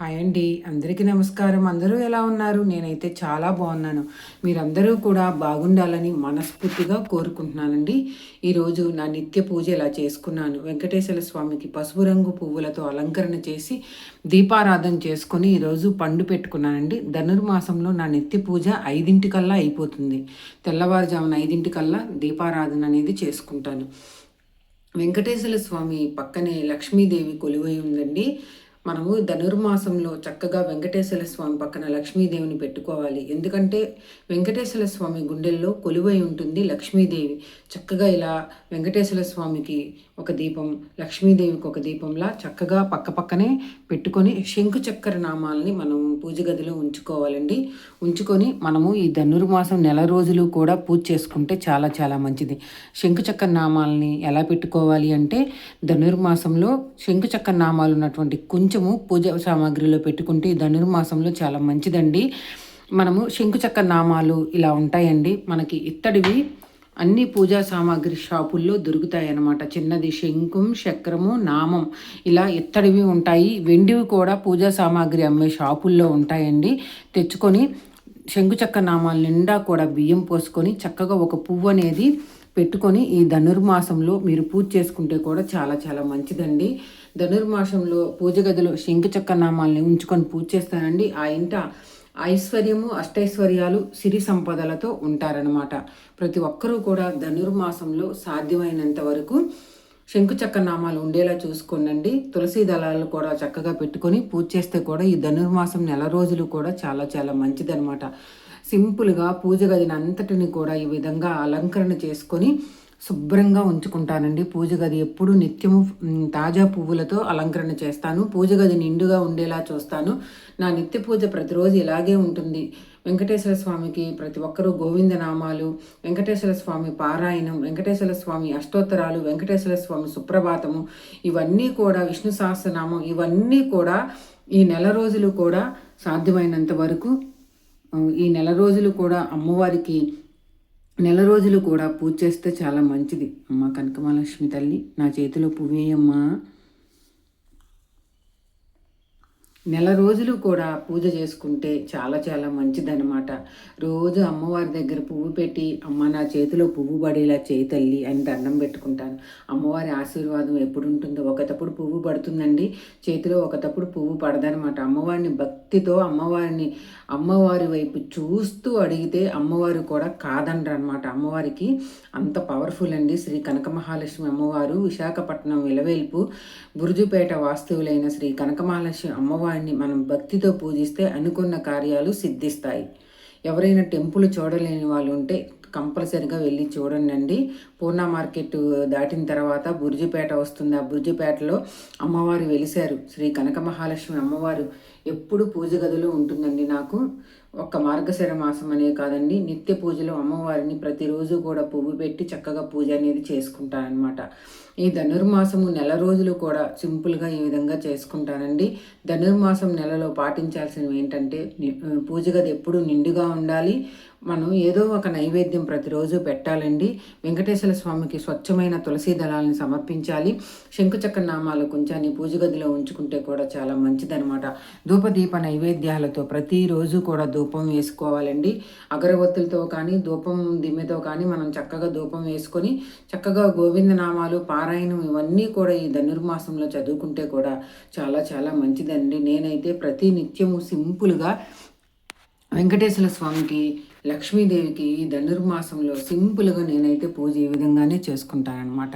Hi అండి. అందరికీ నమస్కారం. అందరూ ఎలా ఉన్నారు? నేనైతే చాలా బాగున్నాను. మీరందరూ కూడా బాగుండాలని మనస్ఫూర్తిగా కోరుకుంటున్నానండి. ఈరోజు నా నిత్య పూజ ఇలా చేసుకున్నాను? వెంకటేశ్వర స్వామికి పసుపు రంగు పువ్వులతో అలంకరణ చేసి దీపారాధన చేసుకొని ఈరోజు పండు పెట్టుకున్నానండి. ధనుర్మాసంలో నా నిత్య పూజ ఐదింటికల్లా అయిపోతుంది. తెల్లవారుజామున ఐదింటికల్లా దీపారాధన అనేది చేసుకుంటాను. వెంకటేశ్వర స్వామి పక్కనే లక్ష్మీదేవి కొలువై ఉందండి. మనము ధనుర్మాసంలో చక్కగా వెంకటేశ్వర స్వామి పక్కన లక్ష్మీదేవిని పెట్టుకోవాలి. ఎందుకంటే వెంకటేశ్వర స్వామి గుండెల్లో కొలువై ఉంటుంది లక్ష్మీదేవి. చక్కగా ఇలా వెంకటేశ్వర స్వామికి ఒక దీపం లక్ష్మీదేవికి ఒక దీపంలా చక్కగా పక్క పక్కనే పెట్టుకొని శంకు చక్కెర నామాలని మనం పూజ గదిలో ఉంచుకోవాలండి. ఉంచుకొని మనము ఈ ధనుర్మాసం నెల రోజులు కూడా పూజ చేసుకుంటే చాలా చాలా మంచిది. శంకు నామాలని ఎలా పెట్టుకోవాలి అంటే ధనుర్మాసంలో శంకు నామాలు ఉన్నటువంటి కొంచెము పూజ సామాగ్రిలో పెట్టుకుంటే ఈ ధనుర్మాసంలో చాలా మంచిదండి. మనము శంకు నామాలు ఇలా ఉంటాయండి. మనకి ఇత్తడివి అన్ని పూజా సామాగ్రి షాపుల్లో దొరుకుతాయి అన్నమాట చిన్నది శంఖం చక్రము నామం ఇలా ఇత్తడివి ఉంటాయి. వెండివి కూడా పూజా సామాగ్రి అమ్మే షాపుల్లో ఉంటాయండి. తెచ్చుకొని శంకుచక్క నామాల నిండా కూడా బియ్యం పోసుకొని చక్కగా ఒక పువ్వు అనేది పెట్టుకొని ఈ ధనుర్మాసంలో మీరు పూజ చేసుకుంటే కూడా చాలా చాలా మంచిదండి. ధనుర్మాసంలో పూజ గదిలో శంకుచక్క నామాల్ని ఉంచుకొని పూజ చేస్తానండి. ఆ ఇంట ఐశ్వర్యము అష్టైశ్వర్యాలు సిరి సంపదలతో ఉంటారనమాట ప్రతి ఒక్కరూ కూడా ధనుర్మాసంలో సాధ్యమైనంత వరకు శంకుచక్క నామాలు ఉండేలా చూసుకోనండి. తులసి దళాలు కూడా చక్కగా పెట్టుకొని పూజ చేస్తే కూడా ఈ ధనుర్మాసం నెల రోజులు కూడా చాలా చాలా మంచిదనమాట సింపుల్గా పూజ గదిని అంతటిని కూడా ఈ విధంగా అలంకరణ చేసుకొని శుభ్రంగా ఉంచుకుంటానండి. పూజ గది ఎప్పుడు నిత్యము తాజా పువ్వులతో అలంకరణ చేస్తాను. పూజ గది నిండుగా ఉండేలా చూస్తాను. నా నిత్య పూజ ప్రతిరోజు ఇలాగే ఉంటుంది. వెంకటేశ్వర స్వామికి ప్రతి ఒక్కరూ గోవింద నామాలు వెంకటేశ్వర స్వామి పారాయణం వెంకటేశ్వర స్వామి అష్టోత్తరాలు వెంకటేశ్వర స్వామి సుప్రభాతము ఇవన్నీ కూడా విష్ణు సహస్రనామం ఇవన్నీ కూడా ఈ నెల రోజులు కూడా సాధ్యమైనంత వరకు ఈ నెల రోజులు కూడా అమ్మవారికి నెల రోజులు కూడా పూజ చేస్తే చాలా మంచిది. అమ్మ కనకమహాలక్ష్మి తల్లి నా చేతిలో పువ్వేయమ్మా. నెల రోజులు కూడా పూజ చేసుకుంటే చాలా చాలా మంచిదనమాట రోజు అమ్మవారి దగ్గర పువ్వు పెట్టి అమ్మ నా చేతిలో పువ్వు పడేలా చేయి తల్లి అని దండం పెట్టుకుంటాను. అమ్మవారి ఆశీర్వాదం ఎప్పుడు ఉంటుందో ఒకటప్పుడు పువ్వు పడుతుందండి. చేతిలో ఒకటప్పుడు పువ్వు పడదనమాట అమ్మవారిని భక్తితో అమ్మవారిని అమ్మవారి వైపు చూస్తూ అడిగితే అమ్మవారు కూడా కాదండ్రు అనమాట అమ్మవారికి అంత పవర్ఫుల్ అండి శ్రీ కనక మహాలక్ష్మి అమ్మవారు. విశాఖపట్నం విలవేల్పు బురుజుపేట వాస్తువులైన శ్రీ కనక మహాలక్ష్మి దైవాన్ని మనం భక్తితో పూజిస్తే అనుకున్న కార్యాలు సిద్ధిస్తాయి. ఎవరైనా టెంపుల్ చూడలేని వాళ్ళు ఉంటే కంపల్సరిగా వెళ్ళి చూడండి పూర్ణ మార్కెట్ దాటిన తర్వాత బుర్జిపేట వస్తుంది. ఆ బుర్జిపేటలో అమ్మవారు వెలిశారు. శ్రీ కనక మహాలక్ష్మి అమ్మవారు ఎప్పుడు పూజ గదిలో ఉంటుందండి నాకు. ఒక్క మార్గశిర మాసం అనే కాదండి. నిత్య పూజలో అమ్మవారిని ప్రతిరోజు కూడా పువ్వు పెట్టి చక్కగా పూజ అనేది చేసుకుంటానమాట ఈ ధనుర్మాసము నెల రోజులు కూడా సింపుల్గా ఈ విధంగా చేసుకుంటానండి. ధనుర్మాసం నెలలో పాటించాల్సినవి ఏంటంటే పూజ గది ఎప్పుడు నిండుగా ఉండాలి. మనం ఏదో ఒక నైవేద్యం ప్రతిరోజు పెట్టాలండి. వెంకటేశ్వర స్వామికి స్వచ్ఛమైన తులసి దళాలను సమర్పించాలి. శంకుచక్ర నామాలు కొంచెం పూజ గదిలో ఉంచుకుంటే కూడా చాలా మంచిదనమాట ధూపదీప నైవేద్యాలతో ప్రతిరోజు కూడా ధూపం వేసుకోవాలండి. అగరవత్తులతో కానీ ధూపం దిమ్మెతో కానీ మనం చక్కగా ధూపం వేసుకొని చక్కగా గోవింద నామాలు పారాయణం ఇవన్నీ కూడా ఈ ధనుర్మాసంలో చదువుకుంటే కూడా చాలా చాలా మంచిదండి. నేనైతే ప్రతి నిత్యము సింపుల్గా వెంకటేశ్వర స్వామికి లక్ష్మీదేవికి ఈ ధనుర్మాసంలో సింపుల్గా నేనైతే పూజ ఈ విధంగానే చేసుకుంటానమాట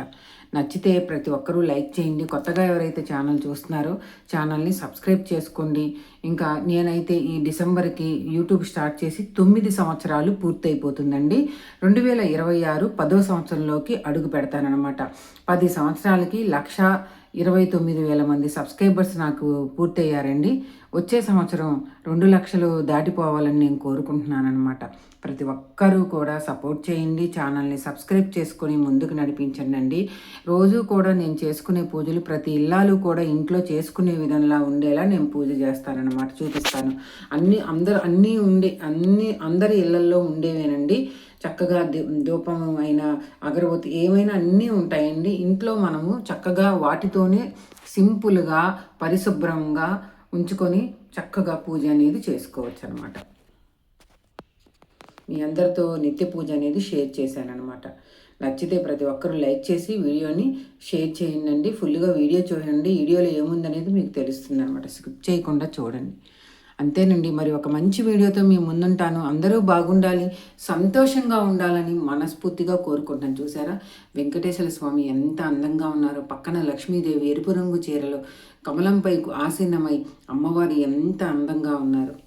నచ్చితే ప్రతి ఒక్కరూ లైక్ చేయండి. కొత్తగా ఎవరైతే ఛానల్ చూస్తున్నారో ఛానల్ని సబ్స్క్రైబ్ చేసుకోండి. ఇంకా నేనైతే ఈ డిసెంబర్కి యూట్యూబ్ స్టార్ట్ చేసి తొమ్మిది సంవత్సరాలు పూర్తయిపోతుందండి. రెండు వేల ఇరవై ఆరు పదో సంవత్సరంలోకి అడుగు పెడతానమాట పది సంవత్సరాలకి లక్ష ఇరవై తొమ్మిది వేల మంది సబ్స్క్రైబర్స్ నాకు పూర్తయ్యారండి. వచ్చే సంవత్సరం రెండు లక్షలు దాటిపోవాలని నేను కోరుకుంటున్నాను అనమాట ప్రతి ఒక్కరూ కూడా సపోర్ట్ చేయండి ఛానల్ని సబ్స్క్రైబ్ చేసుకొని ముందుకు నడిపించండి రోజు కూడా నేను చేసుకునే పూజలు ప్రతి ఇల్లాలు కూడా ఇంట్లో చేసుకునే విధంగా ఉండేలా నేను పూజ చేస్తానన్నమాట చూపిస్తాను. అన్ని అందరు అన్నీ ఉండే అన్ని అందరి ఇళ్ళల్లో ఉండేవేనండి. చక్కగా ధూపం అయినా అగరబత్తి ఏమైనా అన్నీ ఉంటాయండి. ఇంట్లో మనము చక్కగా వాటితోనే సింపుల్గా పరిశుభ్రంగా ఉంచుకొని చక్కగా పూజ అనేది చేసుకోవచ్చు అనమాట మీ అందరితో నిత్య పూజ అనేది షేర్ చేశాను అనమాట నచ్చితే ప్రతి ఒక్కరూ లైక్ చేసి వీడియోని షేర్ చేయండి. ఫుల్గా వీడియో చూడండి. వీడియోలో ఏముందనేది మీకు తెలుస్తుంది అనమాట స్కిప్ చేయకుండా చూడండి. అంతేనండి. మరి ఒక మంచి వీడియోతో మీ ముందుంటాను. అందరూ బాగుండాలి సంతోషంగా ఉండాలని మనస్ఫూర్తిగా కోరుకుంటాను. చూసారా? వెంకటేశ్వర స్వామి ఎంత అందంగా ఉన్నారో. పక్కన లక్ష్మీదేవి ఎరుపు రంగు చీరలో కమలంపై ఆసీనమై అమ్మవారి ఎంత అందంగా ఉన్నారు.